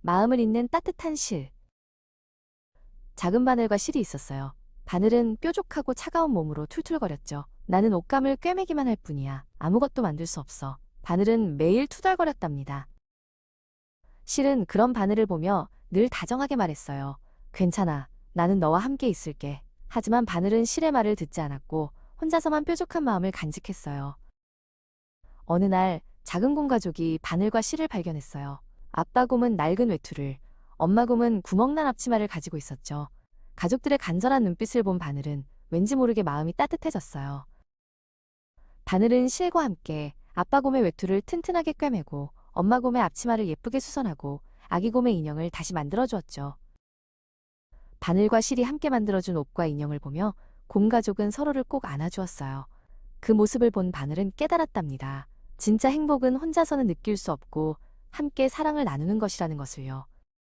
마음을 잇는 따뜻한 실. 작은 바늘과 실이 있었어요. 바늘은 뾰족하고 차가운 몸으로 툴툴거렸죠. 나는 옷감을 꿰매기만 할 뿐이야. 아무것도 만들 수 없어. 바늘은 매일 투덜거렸답니다. 실은 그런 바늘을 보며 늘 다정하게 말했어요. 괜찮아. 나는 너와 함께 있을게. 하지만 바늘은 실의 말을 듣지 않았고 혼자서만 뾰족한 마음을 간직했어요. 어느 날 작은 곰 가족이 바늘과 실을 발견했어요. 아빠 곰은 낡은 외투를, 엄마 곰은 구멍난 앞치마를 가지고 있었죠. 가족들의 간절한 눈빛을 본 바늘은 왠지 모르게 마음이 따뜻해졌어요. 바늘은 실과 함께 아빠 곰의 외투를 튼튼하게 꿰매고 엄마 곰의 앞치마를 예쁘게 수선하고 아기 곰의 인형을 다시 만들어 주었죠. 바늘과 실이 함께 만들어준 옷과 인형을 보며 곰 가족은 서로를 꼭 안아주었어요. 그 모습을 본 바늘은 깨달았답니다. 진짜 행복은 혼자서는 느낄 수 없고 함께 사랑을 나누는 것이라는 것을요.